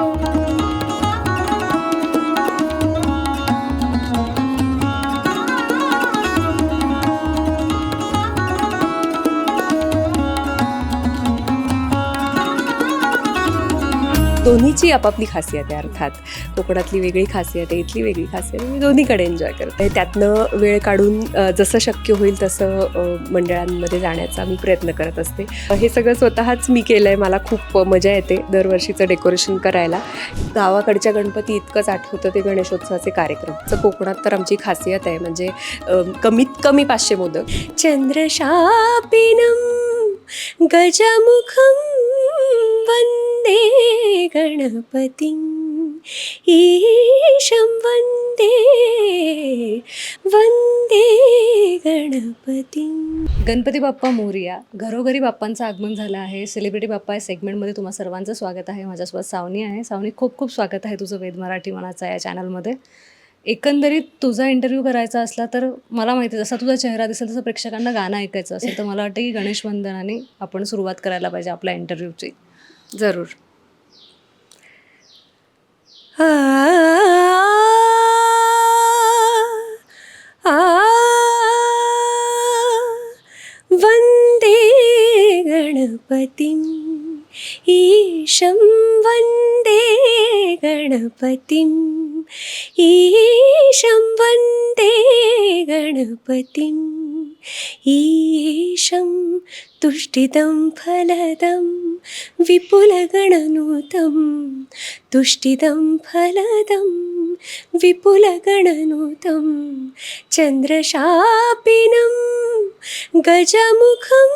Bye. दोन्हीची आपापली खासियत आहे अर्थात. कोकणातली वेगळी खासियत आहे इथली वेगळी खासियत मी दोन्हीकडे एन्जॉय करते. त्यातनं वेळ काढून जसं शक्य होईल तसं मंडळांमध्ये जाण्याचा मी प्रयत्न करत असते. हे सगळं स्वतःच मी केलं आहे मला खूप मजा येते दरवर्षीचं डेकोरेशन करायला. गावाकडच्या गणपती इतकंच आठवतं ते गणेशोत्सवाचे कार्यक्रम. तर कोकणात तर आमची खासियत आहे म्हणजे कमीत कमी पाचशे मोदक. चंद्रशापिनम गजमुखम वंदे गणपतीं ईशं वन्दे वन्दे गणपतीं. गणपती बाप्पा मोरिया घरोघरी बाप्पांचं आगमन झालं आहे. सेलिब्रिटी बाप्पा या सेगमेंटमध्ये तुम्हा सर्वांचं स्वागत आहे. माझ्यासोबत सावनी आहे. सावनी खूप खूप स्वागत आहे तुझं वेद मराठी मनाचा या चॅनलमध्ये एकंदरीत तुझा इंटरव्ह्यू करायचा असला तर मला माहिती आहे, जसा तुझा चेहरा दिसेल तसं प्रेक्षकांना गाणं ऐकायचं असेल. तर मला वाटतं की गणेश वंदनाने आपण सुरुवात करायला पाहिजे आपल्या इंटरव्ह्यूची जरूर. आ, आ, वन्दे गणपतिम् ईशं वन्दे गणपतिम् ईशं वन्दे गणपतिम् ईशं तुष्टितं फलदं विपुलगणनुतं। तुष्टितं फलदं विपुलगणनुतं। चन्द्रशापिनं गजमुखं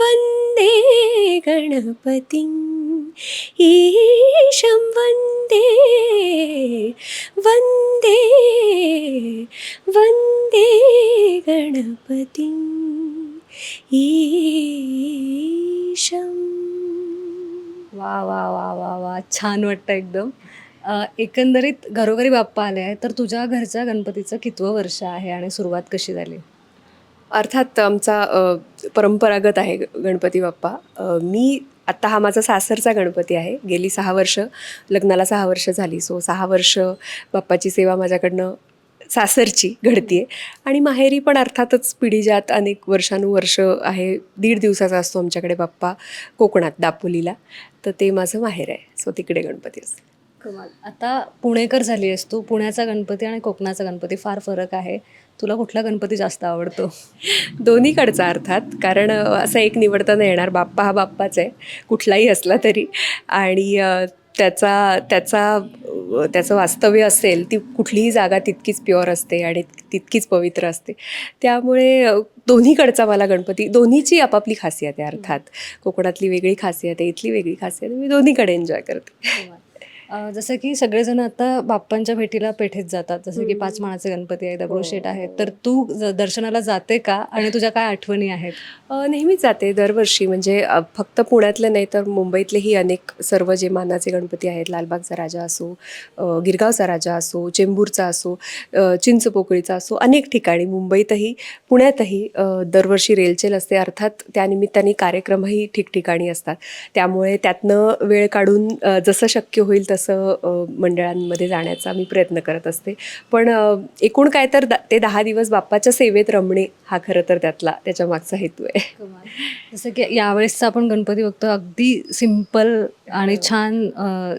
वन्दे गणपतिम् ईशं वन्दे वन्दे वन्दे गणपतिम् ईशं वा वा वा वा वा छान वाटतं एकदम एकंदरीत घरोघरी बाप्पा आले आहे तर तुझ्या घरच्या गणपतीचं कितवं वर्ष आहे आणि सुरुवात कशी झाली? अर्थात आमचा परंपरागत आहे ग- गणपती बाप्पा. मी आत्ता हा माझा सासरचा गणपती आहे. गेली सहा वर्ष लग्नाला सहा वर्ष झाली. सो सहा वर्ष बाप्पाची सेवा माझ्याकडनं सासरची घडतीये. आणि माहेरी पण अर्थातच पिढीजात अनेक वर्षानुवर्ष आहे. दीड दिवसाचा असतो आमच्याकडे बाप्पा कोकणात दापोलीला. तर ते माझं माहेर आहे. सो तिकडे गणपती असतो. कमाल. आता पुणेकर झाली आहेस तू. पुण्याचा गणपती आणि कोकणाचा गणपती फार फरक आहे. तुला कुठला गणपती जास्त आवडतो? दोन्हीकडचा अर्थात. कारण असं एक निवडता नाही येणार. बाप्पा हा बाप्पाच आहे. कुठलाही असला तरी. आणि त्याचा त्याचा त्याचं वास्तव्य असेल ती कुठलीही जागा तितकीच प्युअर असते आणि तितकीच पवित्र असते. त्यामुळे दोन्हीकडचा मला गणपती दोन्हीची आपापली खासियत आहे अर्थात. कोकणातली वेगळी खासियत आहे इथली वेगळी खासियत आहे मी दोन्हीकडे एन्जॉय करते. अ, जसं की सगळेजण आता बाप्पांच्या भेटीला पेठेत जातात. जसं की पाच माणाचे गणपती आहे दगडूशेठ आहेत. तर तू ज- दर्शनाला जाते का? आणि तुझ्या काय आठवणी आहेत? अ, नेहमीच जाते दरवर्षी. म्हणजे अ, फक्त पुण्यातले नाही तर मुंबईतलेही अनेक सर्व जे मानाचे गणपती आहेत लालबागचा राजा असो अ, गिरगावचा राजा असो चेंबूरचा असो अ, चिंचपोकळीचा असो अनेक ठिकाणी मुंबईतही पुण्यातही अ, दरवर्षी रेलचेल असते. अर्थात त्यानिमित्ताने कार्यक्रमही ठिकठिकाणी असतात. त्यामुळे त्यातनं वेळ काढून अ, जसं शक्य होईल तसं अ, मंडळांमध्ये जाण्याचा मी प्रयत्न करत असते. पण एकूण काय तर ते दहा दिवस बाप्पाच्या सेवेत रमणे हा खरं तर त्यातला त्याच्या मागचा हेतू आहे. जसं की यावेळेसचा आपण गणपती बघतो अगदी सिंपल आणि छान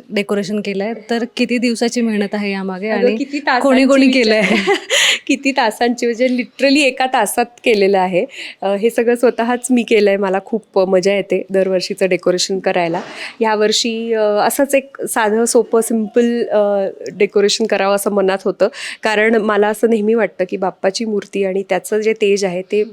डेकोरेशन केलंय. तर किती दिवसाची मेहनत आहे यामागे आणि किती तासांची कोणी कोणी केलंय? किती तासांची म्हणजे लिटरली एका तासात केलेलं आहे. हे सगळं स्वतःच मी केलं आहे मला खूप मजा येते दरवर्षीचं डेकोरेशन करायला. यावर्षी असंच एक साधं सोपं सिंपल डेकोरेशन करावं असं मनात होतं. कारण मला असं नेहमी वाटतं की बाप्पाची मूर्ती आणि त्याचं जे तेज आहे ते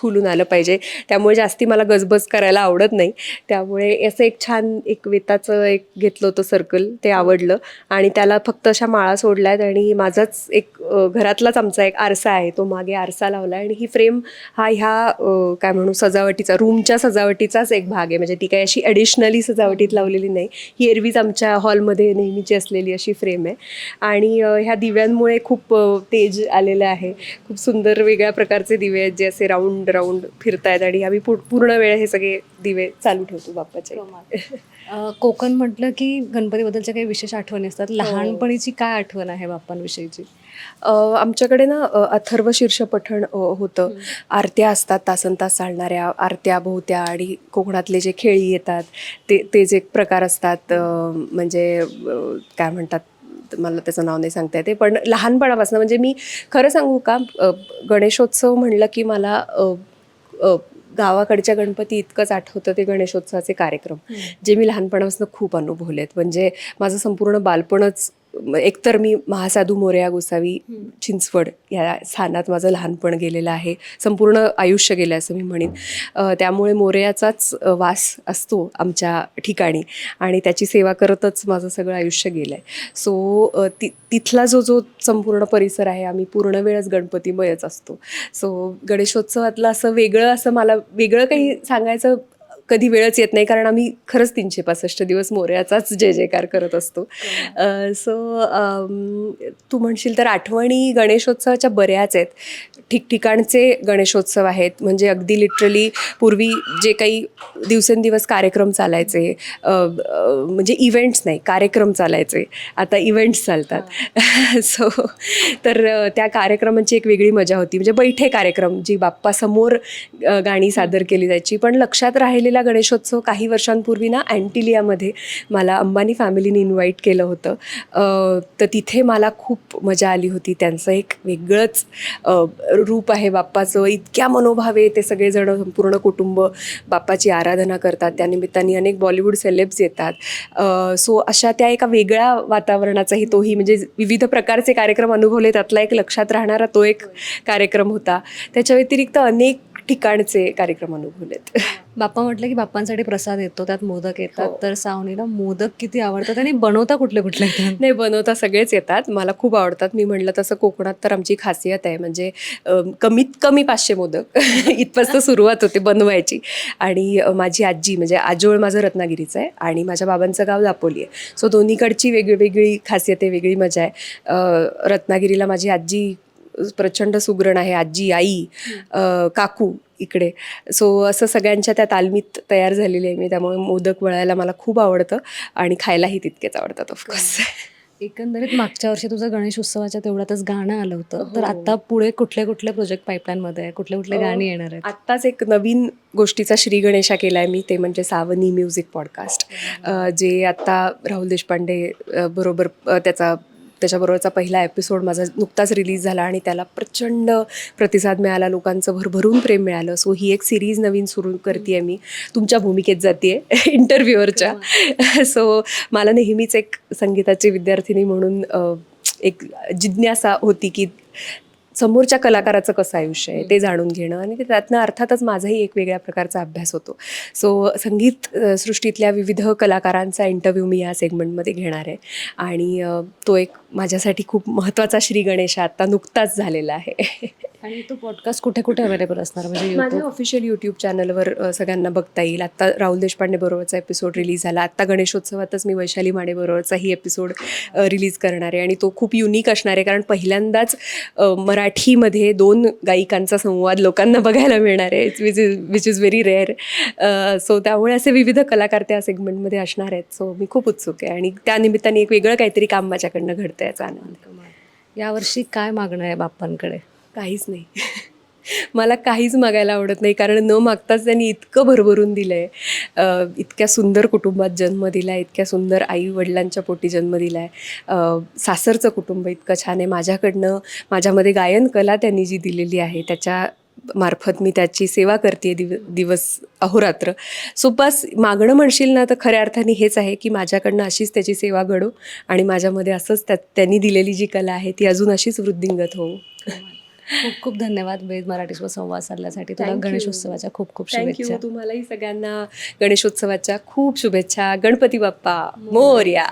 खुलून आलं पाहिजे. त्यामुळे जास्ती मला गजबज करायला आवडत नाही. त्यामुळे असं एक छान एक वेताचं एक घेतलं होतं सर्कल ते आवडलं. आणि त्याला फक्त अशा माळा सोडल्या आहेत आणि माझाच एक घरातलाच आमचा एक आरसा आहे. तो मागे आरसा लावला आणि ही फ्रेम हा ह्या काय म्हणू सजावटीचा रूमच्या सजावटीचाच एक भाग आहे. म्हणजे ती काही अशी ॲडिशनली सजावटीत लावलेली नाही. ही एरवीज आमच्या हॉलमध्ये नेहमीची असलेली अशी फ्रेम आहे. आणि ह्या दिव्यांमुळे खूप तेज आलेलं आहे. खूप सुंदर वेगळ्या प्रकारचे दिवे आहेत जे असे राऊंड राऊंड फिरतायत आणि आम्ही पूर्ण वेळ हे सगळे दिवे चालू ठेवतो बाप्पाचे. अ, कोकण म्हटलं की गणपतीबद्दलच्या काही विशेष आठवणी हो. असतात लहानपणीची काय आठवण आहे बाप्पांविषयीची? आमच्याकडे ना अथर्व शीर्ष पठण होतं. आरत्या असतात तासन तास चालणाऱ्या आरत्या बहुत्या आणि कोकणातले जे खेळी येतात ते ते जे प्रकार असतात म्हणजे काय म्हणतात मला त्याचं नाव नाही सांगता येते पण लहानपणापासून म्हणजे मी खरं सांगू का गणेशोत्सव म्हणलं की मला गावाकडच्या गणपती इतकंच आठवतं ते गणेशोत्सवाचे कार्यक्रम जे मी लहानपणापासून खूप अनुभवलेत. म्हणजे माझं संपूर्ण बालपणच एकतर मी महासाधू मोरया गोसावी चिंचवड या स्थानात माझं लहानपण गेलेलं आहे. संपूर्ण आयुष्य गेलं असं मी म्हणेन. त्यामुळे मोरयाचाच वास असतो आमच्या ठिकाणी आणि त्याची सेवा करतच माझं सगळं आयुष्य गेलं आहे. सो ति तिथला जो जो संपूर्ण परिसर आहे आम्ही पूर्ण वेळच गणपतीमयच असतो. सो गणेशोत्सवातलं असं वेगळं असं मला वेगळं काही सांगायचं कधी वेळच येत नाही कारण आम्ही खरंच तीनशे पासष्ट दिवस मोर्याचाच जय जयकार करत असतो. सो तू म्हणशील तर आठवणी गणेशोत्सवाच्या बऱ्याच आहेत. ठिकठिकाणचे गणेशोत्सव आहेत. म्हणजे अगदी लिटरली पूर्वी जे काही दिवसेंदिवस कार्यक्रम चालायचे म्हणजे इव्हेंट्स नाही कार्यक्रम चालायचे. आता इव्हेंट्स चालतात. सो तर त्या कार्यक्रमांची एक वेगळी मजा होती. म्हणजे बैठे कार्यक्रम जी बाप्पासमोर गाणी सादर केली जायची. पण लक्षात राहिलेला गणेशोत्सव काही वर्षांपूर्वी ना अँटिलियामध्ये मला अंबानी फॅमिलीने इन्व्हाइट केलं होतं. तर तिथे मला खूप मजा आली होती. त्यांचं एक वेगळंच रूप आहे बाप्पाचं. इतक्या मनोभावे ते सगळेजण संपूर्ण कुटुंब बाप्पाची आराधना करतात. त्यानिमित्ताने अनेक बॉलिवूड सेलेब्स येतात. सो अशा त्या एका वेगळ्या वातावरणाचाही तोही म्हणजे विविध प्रकारचे कार्यक्रम अनुभवले. त्यातला एक लक्षात राहणारा तो एक कार्यक्रम होता. त्याच्या व्यतिरिक्त अनेक ठिकाणचे कार्यक्रम अनुभवलेत. बाप्पा म्हटलं की बाप्पांसाठी प्रसाद येतो त्यात मोदक येतात. हो. तर सावनीला मोदक किती आवडतात आणि बनवता कुठले कुठले नाही बनवता सगळेच येतात. मला खूप आवडतात. मी म्हणलं तसं कोकणात तर आमची खासियत आहे. म्हणजे कमीत कमी पाचशे मोदक इथपासून सुरुवात होते बनवायची. आणि माझी आजी म्हणजे आजोळ माझं रत्नागिरीचं आहे आणि माझ्या बाबांचं गाव दापोली आहे. सो दोन्हीकडची वेगळी वेगळी खासियत आहे वेगळी मजा आहे. रत्नागिरीला माझी आजी प्रचंड सुगरण आहे आजी आई काकू इकडे. सो असं सगळ्यांच्या त्या तालमीत तयार झालेली आहे मी त्यामुळे मोदक वळायला मला खूप आवडतं आणि खायलाही तितकेच आवडतात ऑफकोर्स एकंदरीत मागच्या वर्षी तुझं गणेश उत्सवाच्या तेवढ्यातच गाणं आलं होतं. तर हो. आता पुढे कुठले कुठले प्रोजेक्ट पाईपलाईनमध्ये आहे? कुठले कुठले गाणी येणार आहेत? आत्ताच एक नवीन गोष्टीचा श्री गणेशा केला आहे मी ते म्हणजे सावनी म्युझिक पॉडकास्ट. अ, जे आत्ता राहुल देशपांडे बरोबर त्याचा त्याच्याबरोबरचा पहिला एपिसोड माझा नुकताच रिलीज झाला आणि त्याला प्रचंड प्रतिसाद मिळाला लोकांचं भरभरून प्रेम मिळालं. सो ही एक सिरीज नवीन सुरू करते आहे मी. तुमच्या भूमिकेत जाते इंटरव्ह्युअरच्या सो मला नेहमीच एक संगीताची विद्यार्थिनी म्हणून एक जिज्ञासा होती की समोरच्या कलाकाराचं कसं आयुष्य आहे ते जाणून घेणं आणि ते त्यातनं अर्थातच माझाही एक वेगळ्या प्रकारचा अभ्यास होतो. सो संगीत सृष्टीतल्या विविध कलाकारांचा इंटरव्ह्यू मी या सेगमेंटमध्ये घेणार आहे. आणि तो एक माझ्यासाठी खूप महत्त्वाचा श्री गणेश आत्ता नुकताच झालेला आहे. आणि तो पॉडकास्ट कुठे कुठे अवेलेबल असणार? म्हणजे माझ्या? ऑफिशियल यूट्यूब चॅनलवर सगळ्यांना बघता येईल. आत्ता राहुल देशपांडे बरोबरचा एपिसोड रिलीज झाला. आत्ता गणेशोत्सवातच मी वैशाली माडे बरोबरचाही एपिसोड रिलीज करणार आहे. आणि तो खूप युनिक असणार आहे. कारण पहिल्यांदाच अ, मराठीमध्ये दोन गायिकांचा संवाद लोकांना बघायला मिळणार आहे. Which is which is very rare so त्यामुळे असे विविध कलाकार त्या सेगमेंटमध्ये असणार आहेत. सो मी खूप उत्सुक आहे. आणि त्या निमित्ताने एक वेगळं काहीतरी काम माझ्याकडनं घडतं याचा आनंद आहे. यावर्षी काय मागणं आहे बाप्पांकडे? काहीच नाही. मला काहीच मागायला आवडत नाही. कारण न मागताच त्यांनी इतकं भरभरून दिलं आहे इतक्या सुंदर कुटुंबात जन्म दिला आहे इतक्या सुंदर आई वडिलांच्या पोटी जन्म दिला आहे सासरचं कुटुंब इतकं छान आहे. माझ्याकडनं माझ्यामध्ये गायन कला त्यांनी जी दिलेली आहे त्याच्या मार्फत मी त्याची सेवा करते दिव दिवस अहोरात्र. सो बस मागणं म्हणशील ना तर खऱ्या अर्थाने हेच आहे की माझ्याकडनं अशीच त्याची सेवा घडो आणि माझ्यामध्ये असंच त्या त्यांनी दिलेली जी कला आहे ती अजून अशीच वृद्धिंगत होऊ. हो. खूप खूप धन्यवाद वेद मराठीसोबत संवाद साधल्यासाठी तुला. गणेशोत्सवाच्या खूप खूप शुभेच्छा. तुम्हालाही सगळ्यांना गणेशोत्सवाच्या खूप शुभेच्छा. गणपती बाप्पा मोर्या.